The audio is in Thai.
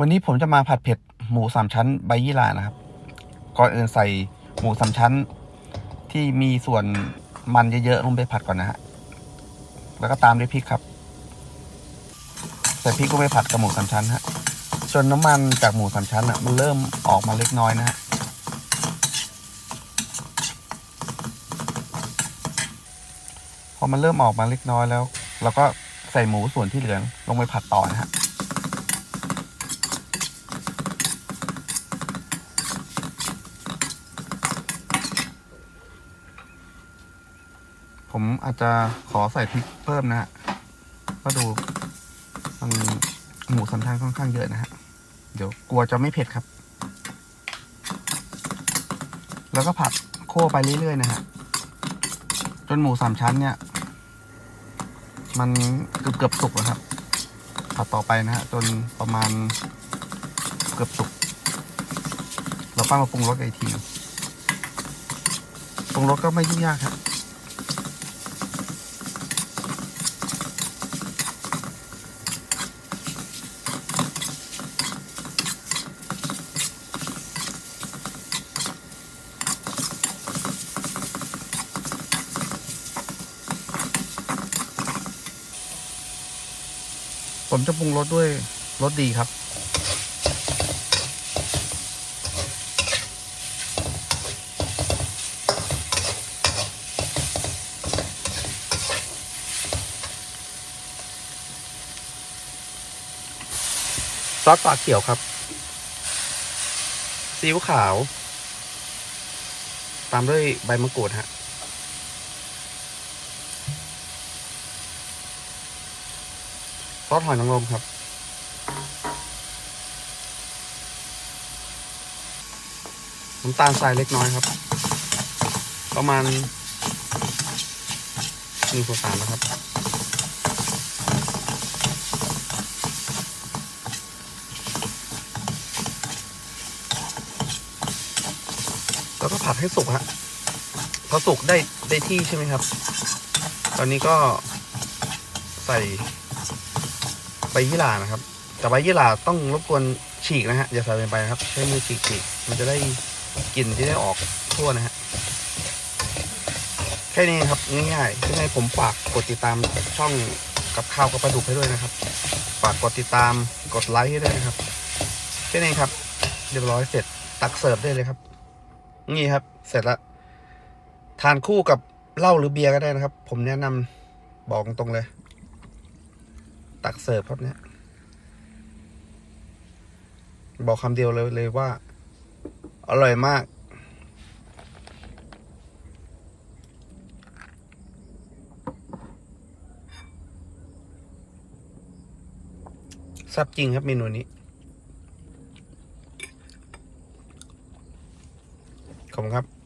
วันนี้ผมจะมาผัดเผ็ดหมูสามชั้นใบยี่หร่านะครับ ก่อนอื่นใส่หมูสามชั้น ที่มีส่วนมันเยอะๆลงไปผัดก่อนนะฮะ แล้วก็ตามด้วยพริกครับ ใส่พริกลงไปผัดกับหมูสามชั้นฮะ จนน้ำมันจากหมูสามชั้นอะมันเริ่มออกมาเล็กน้อยนะฮะ พอมันเริ่มออกมาเล็กน้อยแล้ว เราก็ใส่หมูส่วนที่เหลือลงไปผัดต่อนะฮะ ผมอาจจะขอใส่พริกเพิ่มนะฮะก็ดูมันหมูสามชั้นค่อนข้างเยอะนะฮะ เดี๋ยวกลัวจะไม่เผ็ดครับ แล้วก็ผัดโค้ไปเรื่อยๆนะฮะ จนหมูสามชั้นเนี่ย มันเกือบเกือบสุกแล้วครับ ผัดต่อไปนะฮะ จนประมาณเกือบสุก เราปั้งมาปรุงรสอีกที ปรุงรสก็ไม่ยุ่งยากครับ ผมจะปรุงรสด้วยรสดีครับ ซอสปลาเขียวครับ ซีอิ๊วขาว ตามด้วยใบมะกรูดฮะ ซอสหอยนางรมครับ น้ำตาลทรายเล็กน้อยครับ ประมาณหนึ่งส่วนสามนะครับ แล้วก็ผัดให้สุกฮะพอสุกได้ได้ที่ใช่ไหมครับ ตอนนี้ก็ใส่ ใบยี่หร่านะครับ แต่ใบยี่หร่าต้องรบกวนฉีกนะฮะอย่าใส่ไปนะครับ ใช้มือฉีกฉีกมันจะได้กลิ่นที่ได้ออกทั่วนะฮะแค่นี้ครับง่ายๆยังไงผมฝากกดติดตามช่องกับข้าวกับปลาดุกให้ด้วยนะครับ ฝากกดติดตามกดไลค์ให้ด้วยนะครับแค่นี้ครับ เรียบร้อยเสร็จตักเสิร์ฟได้เลยครับ นี่ครับ เสร็จแล้วทานคู่กับเหล้าหรือเบียร์ก็ได้นะครับ ผมแนะนำบอกตรงเลย ตักเสิร์ฟครับเนี่ย บอกคำเดียวเลยเลยว่า อร่อยมากซ่บจริงครับเมนูนี้ ขอบคุณครับ